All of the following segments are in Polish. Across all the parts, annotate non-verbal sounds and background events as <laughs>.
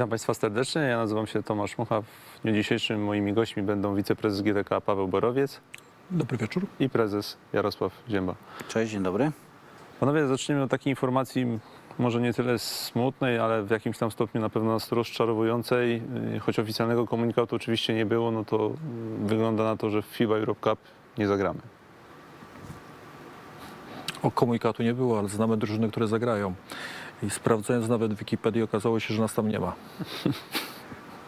Witam Państwa serdecznie. Ja nazywam się Tomasz Mucha. W dniu dzisiejszym moimi gośćmi będą wiceprezes GDK Paweł Borowiec Dobry wieczór. i prezes Jarosław Zięba. Cześć, dzień dobry. Panowie, zaczniemy od takiej informacji, może nie tyle smutnej, ale w jakimś tam stopniu na pewno nas rozczarowującej. Choć oficjalnego komunikatu oczywiście nie było, no to wygląda na to, że w FIBA Europe Cup nie zagramy. O komunikatu nie było, ale znamy drużyny, które zagrają. I sprawdzając nawet w Wikipedii okazało się, że nas tam nie ma. <laughs>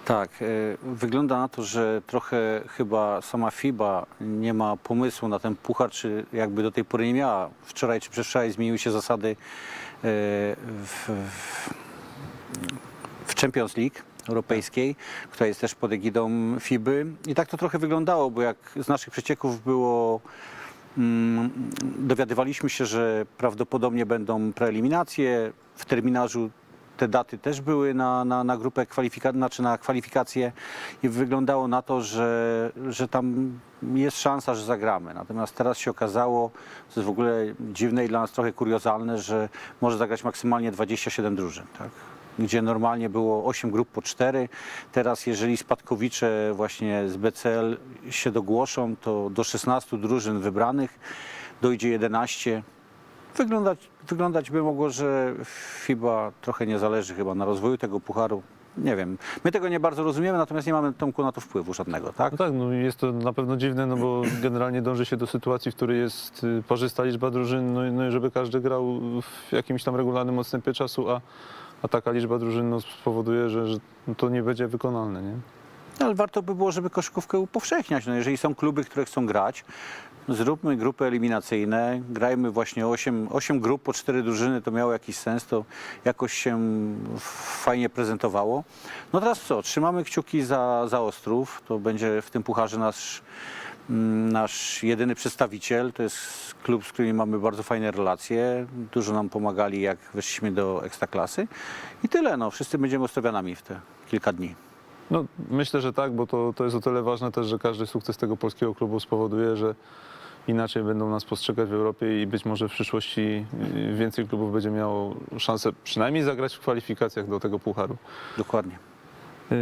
Tak, e, wygląda na to, że trochę chyba sama FIBA nie ma pomysłu na ten puchar, czy jakby do tej pory nie miała. Wczoraj czy przedwczoraj zmieniły się zasady e, w, w, Champions League europejskiej, która jest też pod egidą FIBY. I tak to trochę wyglądało, bo jak z naszych przecieków było Dowiadywaliśmy się, że prawdopodobnie będą preeliminacje. W terminarzu te daty też były na, na, na grupę kwalifikacji, znaczy na kwalifikacje i wyglądało na to, że, że tam jest szansa, że zagramy. Natomiast teraz się okazało, co jest w ogóle dziwne i dla nas trochę kuriozalne, że może zagrać maksymalnie 27 drużyn. Tak? Gdzie normalnie było 8 grup po 4. Teraz jeżeli spadkowicze właśnie z BCL się dogłoszą, to do 16 drużyn wybranych dojdzie 11. Wyglądać, wyglądać by mogło, że FIBA trochę nie zależy chyba na rozwoju tego pucharu. Nie wiem. My tego nie bardzo rozumiemy, natomiast nie mamy Tomku na to wpływu żadnego, tak? No tak, no jest to na pewno dziwne, no bo <clears throat> generalnie dąży się do sytuacji, w której jest y, parzysta liczba drużyn, no, i- no żeby każdy grał w jakimś tam regularnym odstępie czasu, a, a taka liczba drużyn no, spowoduje, że, że to nie będzie wykonalne, nie? No, ale warto by było, żeby koszykówkę upowszechniać. No, jeżeli są kluby, które chcą grać, zróbmy grupy eliminacyjne, grajmy właśnie 8, 8 grup po 4 drużyny, to miało jakiś sens, to jakoś się fajnie prezentowało. No teraz co, trzymamy kciuki za, za Ostrów, to będzie w tym pucharze nasz, nasz jedyny przedstawiciel, to jest klub, z którym mamy bardzo fajne relacje, dużo nam pomagali jak weszliśmy do Ekstraklasy i tyle, no wszyscy będziemy Ostrowianami w te kilka dni. No, myślę, że tak, bo to, to jest o tyle ważne też, że każdy sukces tego polskiego klubu spowoduje, że inaczej będą nas postrzegać w Europie i być może w przyszłości y, więcej klubów będzie miało szansę przynajmniej zagrać w kwalifikacjach do tego pucharu. Dokładnie. Yy,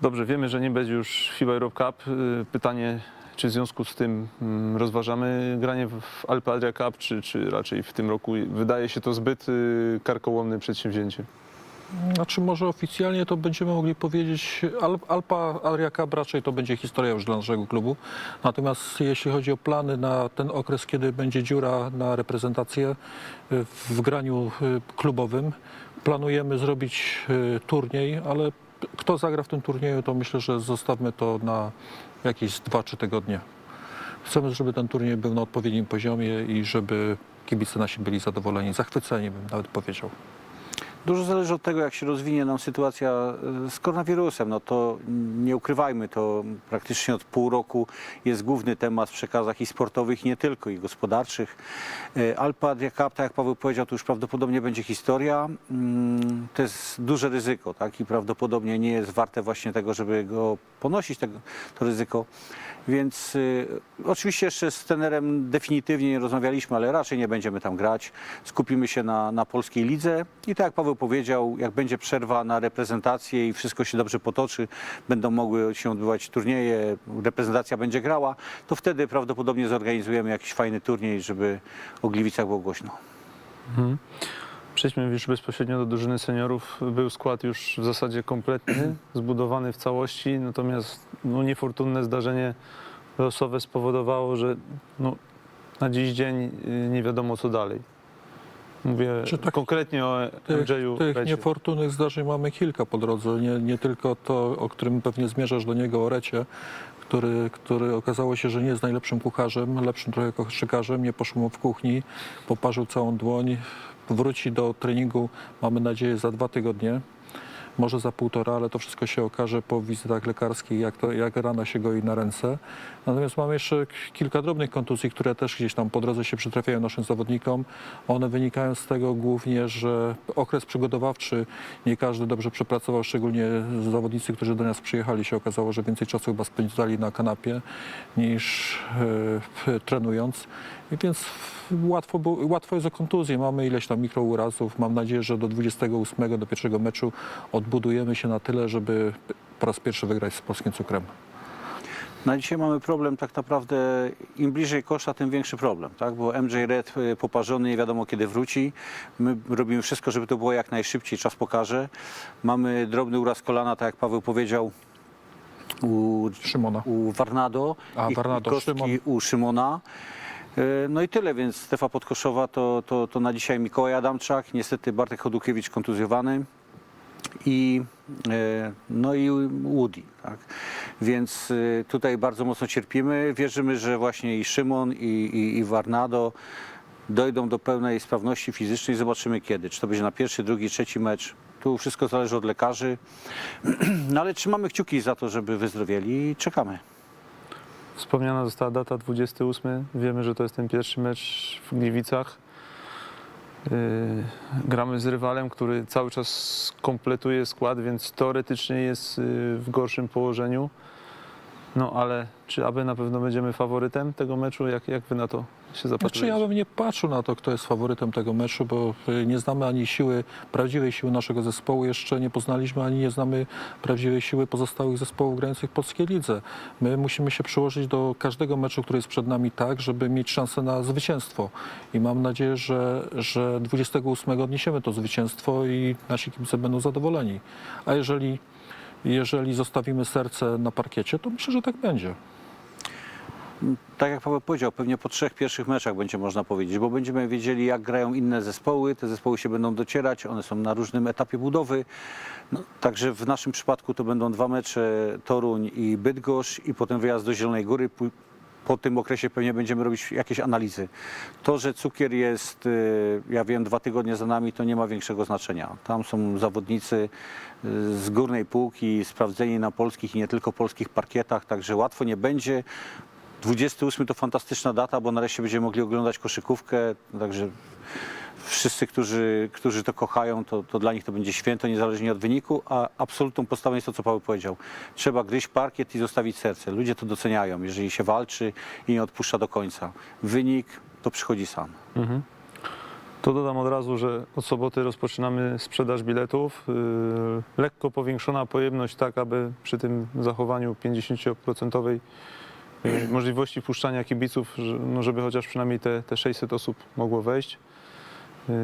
Dobrze, wiemy, że nie będzie już FIBA Europe Cup. Yy, Pytanie, czy w związku z tym mm, rozważamy granie w- Alpe Adria Cup, czy, czy raczej w tym roku wydaje się to zbyt yy, karkołomne przedsięwzięcie? Znaczy może oficjalnie to będziemy mogli powiedzieć, Al- Alpa Adria Cup raczej to będzie historia już dla naszego klubu. Natomiast jeśli chodzi o plany na ten okres, kiedy będzie dziura na reprezentację y, w graniu y, klubowym, planujemy zrobić y, turniej, ale kto zagra w tym turnieju, to myślę, że zostawmy to na jakieś 2-3 tygodnie. Chcemy, żeby ten turniej był na odpowiednim poziomie i żeby kibice nasi byli zadowoleni, zachwyceni bym nawet powiedział. Dużo zależy od tego, jak się rozwinie nam sytuacja e, z koronawirusem. No to nie ukrywajmy, to praktycznie od pół roku jest główny temat w przekazach i sportowych, i nie tylko, i gospodarczych. E, Alpa tak jak Paweł powiedział, to już prawdopodobnie będzie historia. Mm, To jest duże ryzyko, tak? I prawdopodobnie nie jest warte właśnie tego, żeby go ponosić, tego, to ryzyko. Więc y, oczywiście jeszcze z trenerem definitywnie nie rozmawialiśmy, ale raczej nie będziemy tam grać. Skupimy się na, na polskiej lidze i tak jak Paweł powiedział, jak będzie przerwa na reprezentację i wszystko się dobrze potoczy, będą mogły się odbywać turnieje, reprezentacja będzie grała, to wtedy prawdopodobnie zorganizujemy jakiś fajny turniej, żeby o Gliwicach było głośno. Przejdźmy już bezpośrednio do drużyny seniorów. Był skład już w zasadzie kompletny, <clears throat> zbudowany w całości, natomiast no, niefortunne zdarzenie losowe spowodowało, że no, na dziś dzień y, nie wiadomo co dalej. Mówię Czy tak- konkretnie o Tych, Andrzeju tych niefortunnych zdarzeń mamy kilka po drodze. Nie, nie tylko to, o którym pewnie zmierzasz do niego, o Recie, który, który okazało się, że nie jest najlepszym kucharzem, lepszym trochę koszykarzem, nie poszło mu w kuchni, poparzył całą dłoń, wróci do treningu, mamy nadzieję, za dwa tygodnie. Może za półtora, ale to wszystko się okaże po wizytach lekarskich, jak, to, jak rana się goi na ręce. Natomiast mamy jeszcze kilka drobnych kontuzji, które też gdzieś tam po drodze się przytrafiają naszym zawodnikom. One wynikają z tego głównie, że okres przygotowawczy nie każdy dobrze przepracował, szczególnie zawodnicy, którzy do nas przyjechali, się okazało, że więcej czasu chyba spędzali na kanapie niż e, trenując. Więc łatwo, łatwo jest o kontuzję. Mamy ileś tam mikrourazów. Mam nadzieję, że do 28, do pierwszego meczu odbudujemy się na tyle, żeby po raz pierwszy wygrać z polskim cukrem. Na dzisiaj mamy problem tak naprawdę, im bliżej kosza, tym większy problem, tak? bo MJ Red y, poparzony, nie wiadomo kiedy wróci. My robimy wszystko, żeby to było jak najszybciej, czas pokaże. Mamy drobny uraz kolana, tak jak Paweł powiedział, u, Szymona. u Warnado A, i, Warnado, Szymon. u Szymona. Y, No i tyle, więc Stefa Podkoszowa to, to, to na dzisiaj Mikołaj Adamczak, niestety Bartek Chodukiewicz kontuzjowany i, e, no i Woody. Tak? Więc e, tutaj bardzo mocno cierpimy. Wierzymy, że właśnie i Szymon, i, i, i Warnado dojdą do pełnej sprawności fizycznej. Zobaczymy kiedy. Czy to będzie na pierwszy, drugi, trzeci mecz. Tu wszystko zależy od lekarzy. <clears throat> No ale trzymamy kciuki za to, żeby wyzdrowieli i czekamy. Wspomniana została data 28. Wiemy, że to jest ten pierwszy mecz w Gliwicach. Yy, gramy z rywalem, który cały czas kompletuje skład, więc teoretycznie jest yy, w gorszym położeniu. No ale czy aby na pewno będziemy faworytem tego meczu? Jak, jak wy na to się Znaczy zapatrujecie? ja bym nie patrzył na to, kto jest faworytem tego meczu, bo y, nie znamy ani siły, prawdziwej siły naszego zespołu, jeszcze nie poznaliśmy, ani nie znamy prawdziwej siły pozostałych zespołów grających w polskiej lidze. My musimy się przyłożyć do każdego meczu, który jest przed nami tak, żeby mieć szansę na zwycięstwo. I mam nadzieję, że, że 28 odniesiemy to zwycięstwo i nasi kibice będą zadowoleni. A jeżeli, jeżeli zostawimy serce na parkiecie, to myślę, że tak będzie. Tak jak Paweł powiedział, pewnie po trzech pierwszych meczach będzie można powiedzieć, bo będziemy wiedzieli, jak grają inne zespoły. Te zespoły się będą docierać, one są na różnym etapie budowy. No, także w naszym przypadku to będą dwa mecze Toruń i Bydgoszcz i potem wyjazd do Zielonej Góry. Po tym okresie pewnie będziemy robić jakieś analizy. To, że cukier jest, y, ja wiem, dwa tygodnie za nami, to nie ma większego znaczenia. Tam są zawodnicy z górnej półki, sprawdzeni na polskich i nie tylko polskich parkietach, także łatwo nie będzie. 28 to fantastyczna data, bo nareszcie będziemy mogli oglądać koszykówkę, także wszyscy, którzy, którzy to kochają, to, to dla nich to będzie święto, niezależnie od wyniku, a absolutną podstawą jest to, co Paweł powiedział. Trzeba gryźć parkiet i zostawić serce. Ludzie to doceniają, jeżeli się walczy i nie odpuszcza do końca. Wynik to przychodzi sam. Mhm. To dodam od razu, że od soboty rozpoczynamy sprzedaż biletów. Yy, lekko powiększona pojemność, tak aby przy tym zachowaniu 50% yy, możliwości wpuszczania kibiców, no żeby chociaż przynajmniej te, te 600 osób mogło wejść. Yy,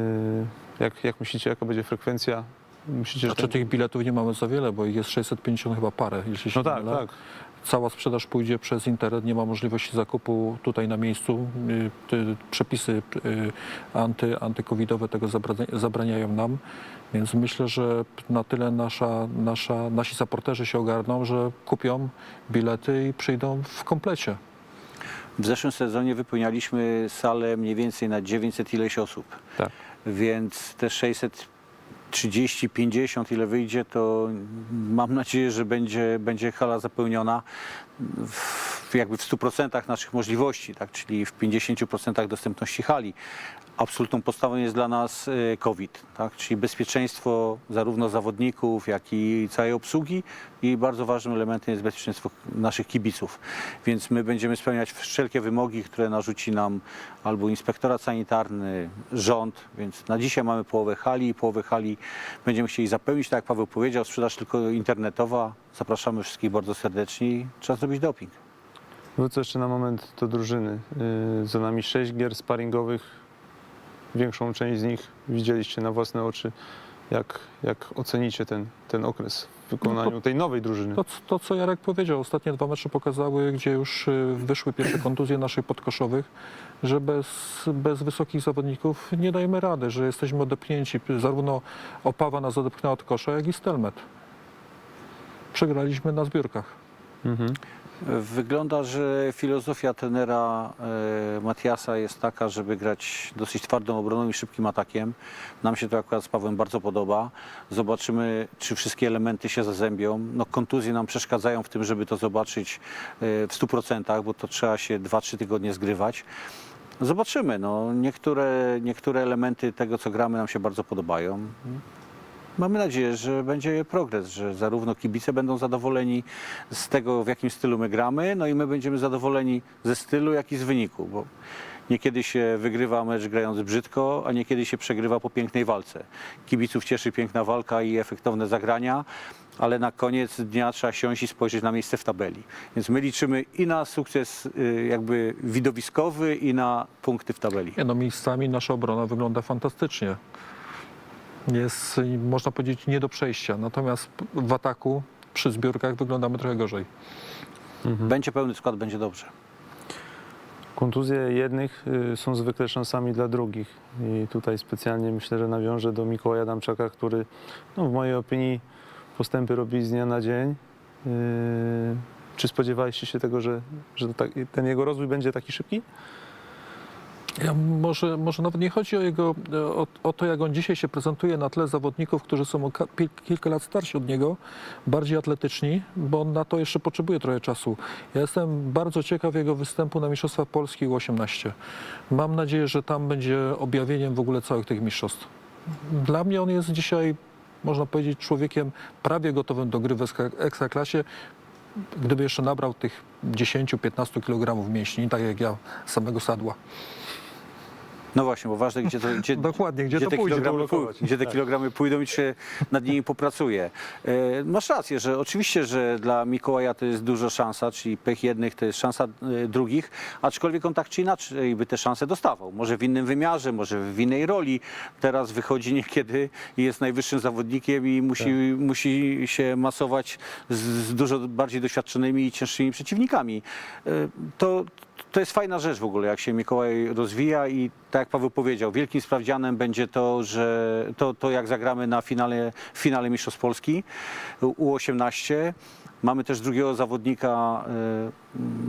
jak, jak myślicie, jaka będzie frekwencja? Myślicie, Znaczy ten... tych biletów nie mamy za wiele, bo ich jest 650 chyba parę, jeśli się No nie tak, mylę. tak. Cała sprzedaż pójdzie przez internet, nie ma możliwości zakupu tutaj na miejscu. Y, te Przepisy y, anty, antykowidowe tego zabra- zabraniają nam, więc myślę, że na tyle nasza, nasza, nasi supporterzy się ogarną, że kupią bilety i przyjdą w komplecie. W zeszłym sezonie wypełnialiśmy salę mniej więcej na 900 ileś osób. Tak. Więc te 630, 50 ile wyjdzie, to mam nadzieję, że będzie, będzie hala zapełniona w, jakby w 100% naszych możliwości, tak? czyli w 50% dostępności hali. Absolutną podstawą jest dla nas e, COVID, tak? czyli bezpieczeństwo zarówno zawodników, jak i całej obsługi i bardzo ważnym elementem jest bezpieczeństwo naszych kibiców. Więc my będziemy spełniać wszelkie wymogi, które narzuci nam albo inspektorat sanitarny, rząd, więc na dzisiaj mamy połowę hali, połowę hali będziemy chcieli zapełnić, tak jak Paweł powiedział, sprzedaż tylko internetowa. Zapraszamy wszystkich bardzo serdecznie i trzeba zrobić doping. Wrócę jeszcze na moment do drużyny. Yy, Za nami sześć gier sparingowych. Większą część z nich widzieliście na własne oczy. Jak, jak ocenicie ten, ten okres w wykonaniu tej nowej drużyny? To, to, co Jarek powiedział, ostatnie dwa mecze pokazały, gdzie już y, wyszły pierwsze kontuzje naszych podkoszowych, że bez, bez wysokich zawodników nie dajemy rady, że jesteśmy odepchnięci. Zarówno Opawa nas odepchnęła od kosza, jak i Stelmet. Przegraliśmy na zbiórkach. Mhm. Wygląda, że filozofia trenera e, Matiasa jest taka, żeby grać dosyć twardą obroną i szybkim atakiem. Nam się to akurat z Pawłem bardzo podoba. Zobaczymy, czy wszystkie elementy się zazębią. No, kontuzje nam przeszkadzają w tym, żeby to zobaczyć e, w 100%, bo to trzeba się 2-3 tygodnie zgrywać. Zobaczymy. No, niektóre, niektóre elementy tego, co gramy, nam się bardzo podobają. Mamy nadzieję, że będzie progres, że zarówno kibice będą zadowoleni z tego, w jakim stylu my gramy, no i my będziemy zadowoleni ze stylu, jak i z wyniku, bo Niekiedy się wygrywa mecz grając brzydko, a niekiedy się przegrywa po pięknej walce. Kibiców cieszy piękna walka i efektowne zagrania, ale na koniec dnia trzeba siąść i spojrzeć na miejsce w tabeli. Więc my liczymy i na sukces y, jakby widowiskowy, i na punkty w tabeli. Nie, no miejscami nasza obrona wygląda fantastycznie. Jest, można powiedzieć, nie do przejścia. Natomiast w ataku przy zbiórkach wyglądamy trochę gorzej. Będzie pełny skład, będzie dobrze. Kontuzje jednych y, są zwykle szansami dla drugich. I tutaj specjalnie myślę, że nawiążę do Mikołaja Damczaka, który no, w mojej opinii postępy robi z dnia na dzień. Y, Czy spodziewaliście się tego, że, że tak, ten jego rozwój będzie taki szybki? Ja może, może nawet nie chodzi o, jego, o, o to, jak on dzisiaj się prezentuje na tle zawodników, którzy są kilka lat starsi od niego, bardziej atletyczni, bo on na to jeszcze potrzebuje trochę czasu. Ja jestem bardzo ciekaw jego występu na Mistrzostwach Polski U18. Mam nadzieję, że tam będzie objawieniem w ogóle całych tych mistrzostw. Dla mnie on jest dzisiaj, można powiedzieć, człowiekiem prawie gotowym do gry w ekstraklasie. Gdyby jeszcze nabrał tych 10-15 kg mięśni, tak jak ja samego sadła. No właśnie, bo ważne, gdzie to, gdzie, <laughs> Dokładnie, gdzie to te pójdzie, ulokować. pój- gdzie te kilogramy pójdą i się nad nimi popracuje. E, masz rację, że oczywiście, że dla Mikołaja to jest duża szansa, czyli pech jednych to jest szansa e, drugich, aczkolwiek on tak czy inaczej by te szanse dostawał. Może w innym wymiarze, może w innej roli. Teraz wychodzi niekiedy i jest najwyższym zawodnikiem i musi, musi się masować z, z dużo bardziej doświadczonymi i cięższymi przeciwnikami. E, to, to jest fajna rzecz w ogóle, jak się Mikołaj rozwija i tak jak Paweł powiedział, wielkim sprawdzianem będzie to, że to, to jak zagramy na finale, finale Mistrzostw Polski U18. Mamy też drugiego zawodnika e,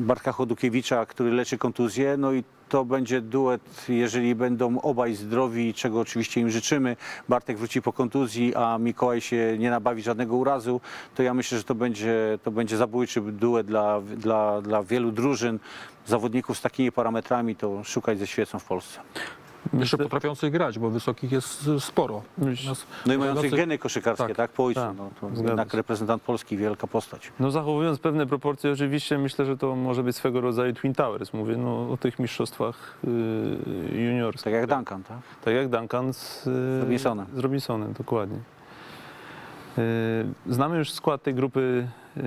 Bartka Chodukiewicza, który leczy kontuzję, no i to będzie duet, jeżeli będą obaj zdrowi, czego oczywiście im życzymy. Bartek wróci po kontuzji, a Mikołaj się nie nabawi żadnego urazu, to ja myślę, że to będzie, to będzie zabójczy duet dla, dla, dla wielu drużyn. Zawodników z takimi parametrami to szukać ze świecą w Polsce. Jeszcze potrafiących grać, bo wysokich jest y, sporo. Nas- No i mających geny koszykarskie, tak, tak, po ojcu. tak, no, to jednak reprezentant Polski, wielka postać. No zachowując pewne proporcje, oczywiście myślę, że to może być swego rodzaju Twin Towers. Mówię no, o tych mistrzostwach y, juniorskich. Tak jak Duncan, tak? Tak jak Duncan z, y, Robinsonem. z Robinsonem, dokładnie. Y, Znamy już skład tej grupy y,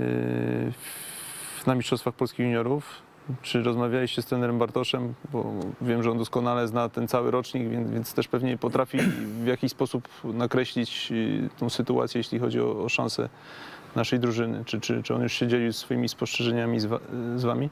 w- na Mistrzostwach Polskich Juniorów. Czy rozmawialiście z trenerem Bartoszem? Bo wiem, że on doskonale zna ten cały rocznik, więc, więc też pewnie potrafi w jakiś sposób nakreślić y, tą sytuację, jeśli chodzi o, o szanse naszej drużyny. Czy, czy, czy on już się dzielił swoimi spostrzeżeniami z, z wami?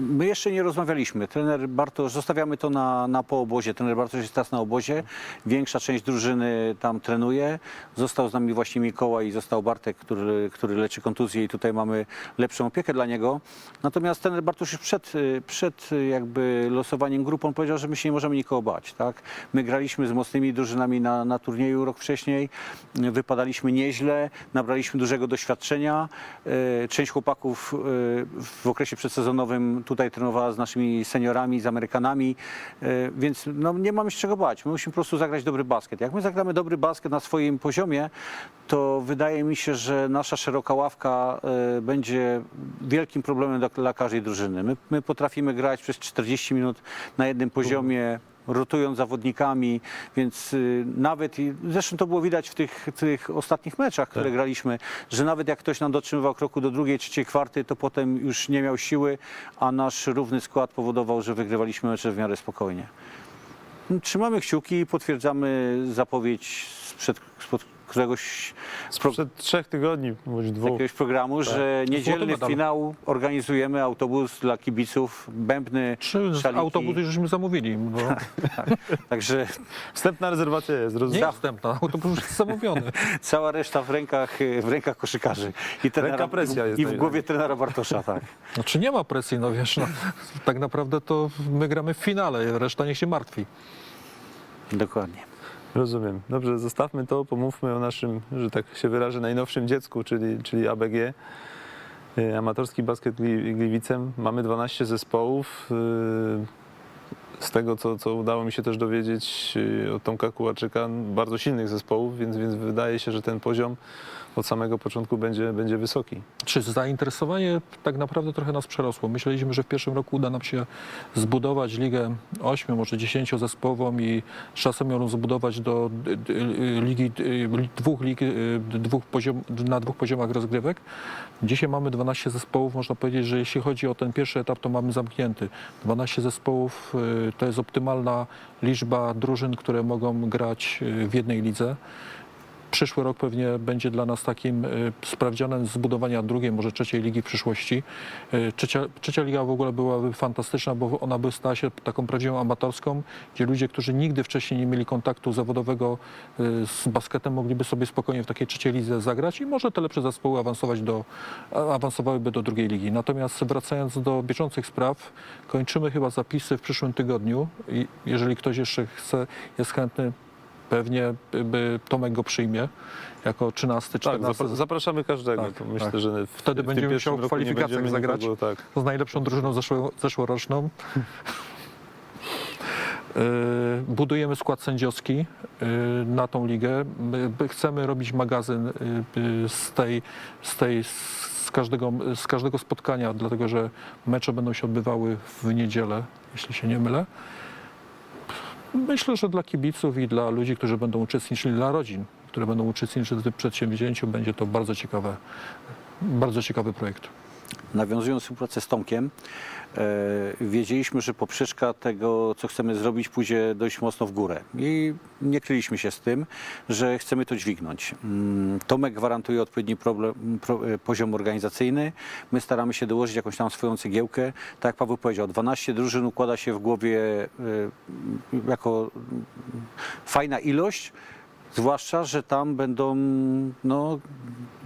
My jeszcze nie rozmawialiśmy. Trener Bartosz, zostawiamy to na, na poobozie. Trener Bartosz jest teraz na obozie. Większa część drużyny tam trenuje. Został z nami właśnie Mikołaj i został Bartek, który, który leczy kontuzję i tutaj mamy lepszą opiekę dla niego. Natomiast trener Bartosz już przed, przed jakby losowaniem grupą powiedział, że my się nie możemy nikogo bać. Tak? My graliśmy z mocnymi drużynami na, na turnieju rok wcześniej. Wypadaliśmy nieźle, nabraliśmy dużego doświadczenia. Y, Część chłopaków y, w okresie przedsezonowym tutaj trenowała z naszymi seniorami, z Amerykanami, y, więc no, nie mamy się czego bać. My musimy po prostu zagrać dobry basket. Jak my zagramy dobry basket na swoim poziomie, to wydaje mi się, że nasza szeroka ławka y, będzie wielkim problemem dla, dla każdej drużyny. My, my potrafimy grać przez 40 minut na jednym poziomie, rotując zawodnikami, więc y, nawet, i zresztą to było widać w tych, tych ostatnich meczach, które Tak. graliśmy, że nawet jak ktoś nam dotrzymywał kroku do drugiej, trzeciej kwarty, to potem już nie miał siły, a nasz równy skład powodował, że wygrywaliśmy mecze w miarę spokojnie. Trzymamy kciuki i potwierdzamy zapowiedź sprzed, spod któregoś pro, Sprzed trzech tygodni, bądź dwóch. jakiegoś programu, że niedzielny medal. finał organizujemy autobus dla kibiców, bębny, Czy szaliki. autobus żeśmy zamówili? Bo <laughs> Także Wstępna rezerwacja jest, nie rozumiem. jest wstępna, autobus już jest zamówiony. <laughs> cała reszta w rękach, w rękach koszykarzy. I, Ręka presja jest I w głowie trenera Bartosza, tak. <laughs> Znaczy nie ma presji, no wiesz, no, tak naprawdę to my gramy w finale, reszta niech się martwi. Dokładnie. Rozumiem. Dobrze, zostawmy to, pomówmy o naszym, że tak się wyrażę, najnowszym dziecku, czyli, czyli ABG. Y, Amatorski basket Gli- Gliwicem. Mamy 12 zespołów. Y, Z tego, co, co udało mi się też dowiedzieć y, od Tomka Kułaczyka, bardzo silnych zespołów, więc, więc wydaje się, że ten poziom od samego początku będzie, będzie wysoki. Czy zainteresowanie tak naprawdę trochę nas przerosło? Myśleliśmy, że w pierwszym roku uda nam się zbudować ligę 8, może 10 zespołową i czasem ją zbudować do ligi, dwóch lig, y, dwóch poziom, na dwóch poziomach rozgrywek. Dzisiaj mamy 12 zespołów. Można powiedzieć, że jeśli chodzi o ten pierwszy etap, to mamy zamknięty. 12 zespołów y, to jest optymalna liczba drużyn, które mogą grać y, w jednej lidze. Przyszły rok pewnie będzie dla nas takim y, sprawdzianem zbudowania drugiej, może trzeciej ligi w przyszłości. Y, Trzecia, trzecia liga w ogóle byłaby fantastyczna, bo ona by stała się taką prawdziwą amatorską, gdzie ludzie, którzy nigdy wcześniej nie mieli kontaktu zawodowego y, z basketem, mogliby sobie spokojnie w takiej trzeciej lidze zagrać i może te lepsze zespoły awansować do, awansowałyby do drugiej ligi. Natomiast wracając do bieżących spraw, kończymy chyba zapisy w przyszłym tygodniu i jeżeli ktoś jeszcze chce, jest chętny, pewnie by Tomek go przyjmie jako 13, Tak, 14. zapra- zapraszamy każdego. Tak, myślę, tak. że w, Wtedy w będziemy musiał w kwalifikacjach zagrać. nikogo, tak. z najlepszą drużyną zeszło, zeszłoroczną. Yy, <laughs> Budujemy skład sędziowski yy, na tą ligę. Chcemy robić magazyn yy, z tej, z tej z każdego, z każdego spotkania, dlatego że mecze będą się odbywały w niedzielę, jeśli się nie mylę. Myślę, że dla kibiców i dla ludzi, którzy będą uczestniczyli, dla rodzin, które będą uczestniczyć w tym przedsięwzięciu, będzie to bardzo ciekawe, bardzo ciekawy projekt. Nawiązując współpracę z Tomkiem, wiedzieliśmy, że poprzeczka tego, co chcemy zrobić, pójdzie dość mocno w górę. I nie kryliśmy się z tym, że chcemy to dźwignąć. Mm, Tomek gwarantuje odpowiedni problem, pro, e, poziom organizacyjny. My staramy się dołożyć jakąś tam swoją cegiełkę. Tak jak Paweł powiedział, 12 drużyn układa się w głowie e, jako fajna ilość. Zwłaszcza, że tam będą no,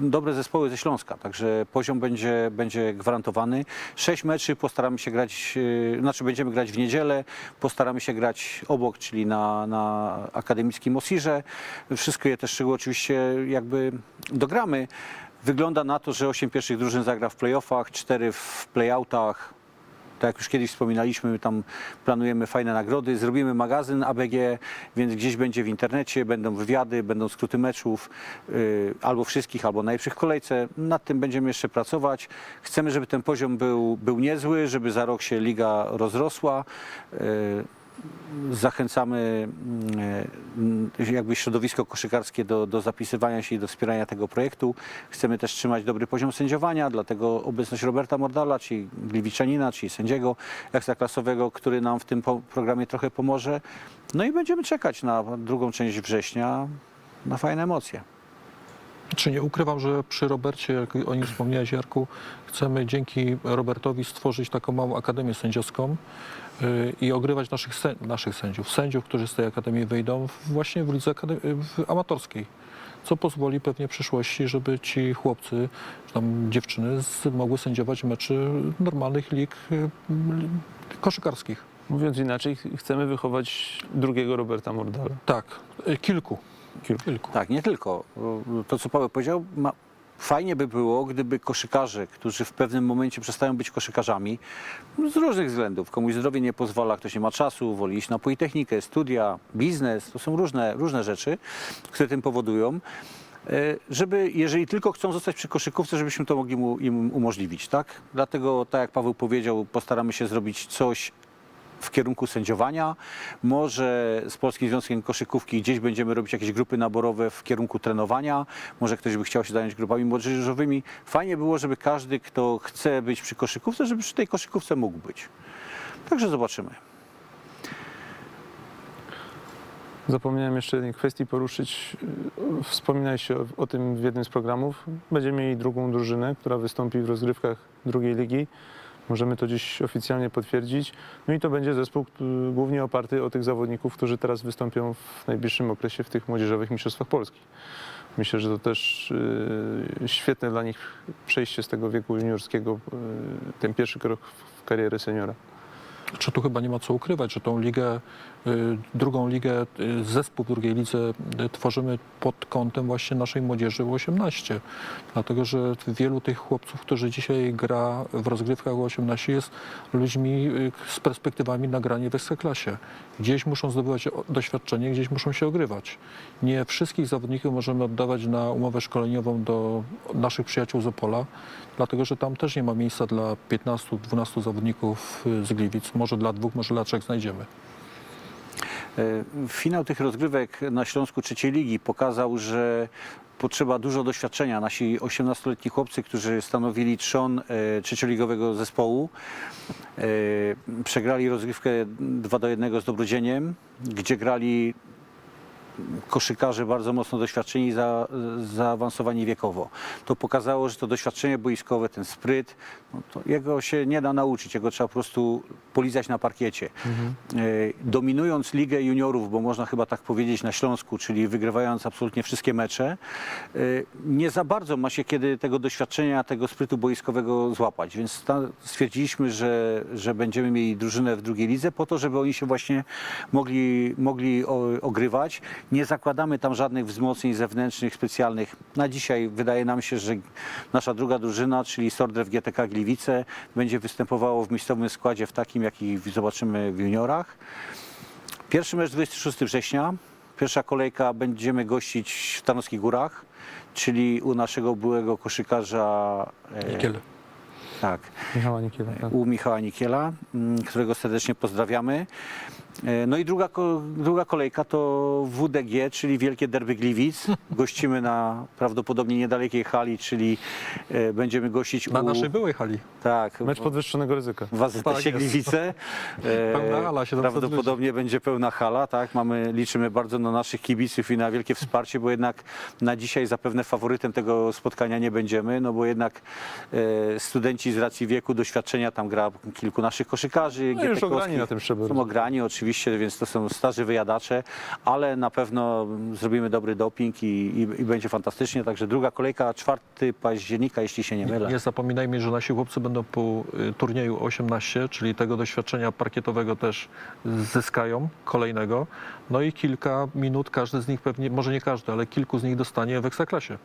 dobre zespoły ze Śląska, także poziom będzie, będzie gwarantowany. Sześć meczy postaramy się grać, yy, znaczy będziemy grać w niedzielę, postaramy się grać obok, czyli na, na akademickim Osirze. Wszystko je też szczegóły oczywiście jakby dogramy. Wygląda na to, że osiem pierwszych drużyn zagra w playoffach, cztery w playoutach, tak jak już kiedyś wspominaliśmy, tam planujemy fajne nagrody, zrobimy magazyn ABG, więc gdzieś będzie w internecie, będą wywiady, będą skróty meczów, yy, albo wszystkich, albo najlepszych w kolejce. Nad tym będziemy jeszcze pracować. Chcemy, żeby ten poziom był, był niezły, żeby za rok się liga rozrosła. Yy, Zachęcamy mm, e, jakby środowisko koszykarskie do, do zapisywania się i do wspierania tego projektu. Chcemy też trzymać dobry poziom sędziowania, dlatego obecność Roberta Mordala, czyli Gliwiczanina, czyli sędziego ekstraklasowego, który nam w tym programie trochę pomoże. No i będziemy czekać na drugą część września, na fajne emocje. Czy nie ukrywam, że przy Robercie, jak o nim wspomniałeś Jarku, chcemy dzięki Robertowi stworzyć taką małą akademię sędziowską i ogrywać naszych, naszych sędziów, sędziów, którzy z tej akademii wyjdą właśnie w lidze w amatorskiej. Co pozwoli pewnie w przyszłości, żeby ci chłopcy, czy tam dziewczyny z, mogły sędziować meczy normalnych lig y, koszykarskich. Mówiąc inaczej, ch- chcemy wychować drugiego Roberta Mordala. Tak, y, kilku. Kilku. kilku. Tak, nie tylko. To, co Paweł powiedział, ma, fajnie by było, gdyby koszykarze, którzy w pewnym momencie przestają być koszykarzami, z różnych względów, komuś zdrowie nie pozwala, ktoś nie ma czasu, woli iść na politechnikę, studia, biznes, to są różne, różne rzeczy, które tym powodują, e, żeby, jeżeli tylko chcą zostać przy koszykówce, żebyśmy to mogli mu, im umożliwić, tak? Dlatego, tak jak Paweł powiedział, postaramy się zrobić coś w kierunku sędziowania. Może z Polskim Związkiem Koszykówki gdzieś będziemy robić jakieś grupy naborowe w kierunku trenowania. Może ktoś by chciał się zająć grupami młodzieżowymi. Fajnie było, żeby każdy, kto chce być przy koszykówce, żeby przy tej koszykówce mógł być. Także zobaczymy. Zapomniałem jeszcze jednej kwestii poruszyć. Wspominałeś się o, o tym w jednym z programów. Będziemy mieli drugą drużynę, która wystąpi w rozgrywkach drugiej ligi. Możemy to dziś oficjalnie potwierdzić. No i to będzie zespół głównie oparty o tych zawodników, którzy teraz wystąpią w najbliższym okresie w tych młodzieżowych mistrzostwach Polski. Myślę, że to też yy, świetne dla nich przejście z tego wieku juniorskiego, yy, ten pierwszy krok w karierę seniora. Czy tu chyba nie ma co ukrywać, że tą ligę, y, drugą ligę, y, zespół w drugiej lidze y, tworzymy pod kątem właśnie naszej młodzieży U18. Dlatego, że wielu tych chłopców, którzy dzisiaj gra w rozgrywkach U18 jest ludźmi z perspektywami na granie w Ekstraklasie. Gdzieś muszą zdobywać doświadczenie, gdzieś muszą się ogrywać. Nie wszystkich zawodników możemy oddawać na umowę szkoleniową do naszych przyjaciół z Opola, dlatego że tam też nie ma miejsca dla 15-12 zawodników z Gliwic. Może dla dwóch, może dla trzech znajdziemy. E, Finał tych rozgrywek na Śląsku Trzeciej Ligi pokazał, że potrzeba dużo doświadczenia. Nasi 18-letni chłopcy, którzy stanowili trzon e, trzecioligowego zespołu, e, przegrali rozgrywkę 2 do 1 z Dobrodzieniem, gdzie grali koszykarze bardzo mocno doświadczeni i za, zaawansowani wiekowo. To pokazało, że to doświadczenie boiskowe, ten spryt, no to jego się nie da nauczyć, jego trzeba po prostu polizać na parkiecie. E, Dominując Ligę Juniorów, bo można chyba tak powiedzieć na Śląsku, czyli wygrywając absolutnie wszystkie mecze, e, nie za bardzo ma się kiedy tego doświadczenia, tego sprytu boiskowego złapać. Więc stwierdziliśmy, że, że będziemy mieli drużynę w drugiej lidze po to, żeby oni się właśnie mogli, mogli ogrywać. Nie zakładamy tam żadnych wzmocnień zewnętrznych, specjalnych. Na dzisiaj wydaje nam się, że nasza druga drużyna, czyli Sordrew GTK Gliwice, będzie występowało w miejscowym składzie w takim, jaki zobaczymy w juniorach. Pierwszy mecz 26 września. Pierwsza kolejka będziemy gościć w Tarnowskich Górach, czyli u naszego byłego koszykarza e, Niekiel. tak, Michała Niekiela. Tak. u Michała Nikiela, którego serdecznie pozdrawiamy. E, No i druga, druga kolejka to WDG, czyli Wielkie Derby Gliwic. <laughs> Gościmy na prawdopodobnie niedalekiej hali, czyli e, będziemy gościć Na u... naszej byłej hali. Tak, Mecz podwyższonego ryzyka. w AZS Tak. Gliwice. <laughs> E, Pełna hala, 700 Prawdopodobnie będzie pełna hala, tak. Mamy, liczymy bardzo na naszych kibiców i na wielkie wsparcie, bo jednak na dzisiaj zapewne faworytem tego spotkania nie będziemy, no bo jednak e, studenci z racji wieku, doświadczenia, tam gra kilku naszych koszykarzy. No już ograni na tym szczeblu. Są ograni oczywiście, więc to są starzy wyjadacze, ale na pewno zrobimy dobry doping i, i, i będzie fantastycznie. Także druga kolejka 4 października, jeśli się nie mylę. Nie zapominajmy, że nasi chłopcy będą po y, turnieju 18, czyli tego doświadczenia parkietowego też zyskają, kolejnego. No i kilka minut każdy z nich pewnie, może nie każdy, ale kilku z nich dostanie w Ekstraklasie.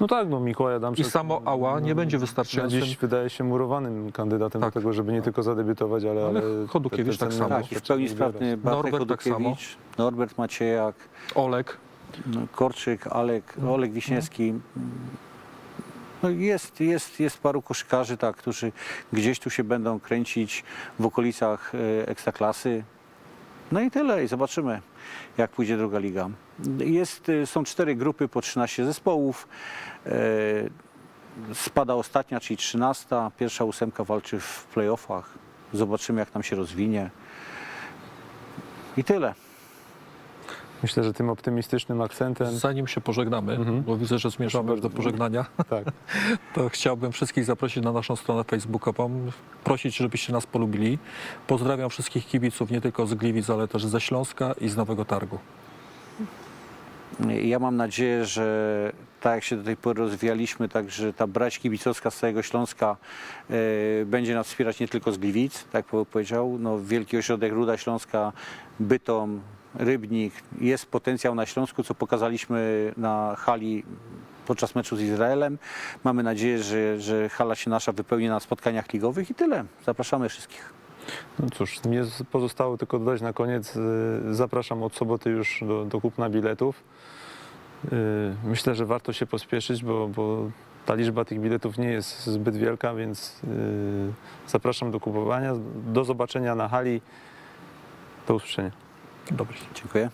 No tak, no Mikołaj I Adamczyk samo Ała nie będzie na wystarczającym. dziś wydaje się murowanym kandydatem Tak. do tego, żeby nie tylko zadebiutować, ale... Ale Chodukiewicz tak samo. Tak, i w pełni sprawny. Bartek Norbert tak Chodukiewicz, Norbert Maciejak, Olek. no, Korczyk, Alek, Olek Wiśniewski. No jest, jest, jest paru koszykarzy, tak, którzy gdzieś tu się będą kręcić w okolicach e, ekstraklasy. No i tyle, i zobaczymy, jak pójdzie druga liga. Jest, e, są cztery grupy po 13 zespołów. E, Spada ostatnia, czyli 13. Pierwsza ósemka walczy w playoffach. Zobaczymy, jak tam się rozwinie. I tyle. Myślę, że tym optymistycznym akcentem... Zanim się pożegnamy, Mhm. bo widzę, że zmierzamy do pożegnania, Tak. <laughs> to chciałbym wszystkich zaprosić na naszą stronę facebookową, prosić, żebyście nas polubili. Pozdrawiam wszystkich kibiców, nie tylko z Gliwic, ale też ze Śląska i z Nowego Targu. Ja mam nadzieję, że tak jak się do tej pory rozwijaliśmy, także ta brać kibicowska z całego Śląska e, będzie nas wspierać nie tylko z Gliwic, tak powiedział, no, Wielki Ośrodek Ruda Śląska, Bytom, Rybnik, jest potencjał na Śląsku, co pokazaliśmy na hali podczas meczu z Izraelem. Mamy nadzieję, że, że hala się nasza wypełni na spotkaniach ligowych i tyle. Zapraszamy wszystkich. No cóż, mnie pozostało tylko dodać na koniec, y, zapraszam od soboty już do, do kupna biletów. Y, Myślę, że warto się pospieszyć, bo, bo ta liczba tych biletów nie jest zbyt wielka, więc y, zapraszam do kupowania. Do zobaczenia na hali. Do usłyszenia. Dobry. Dziękuję.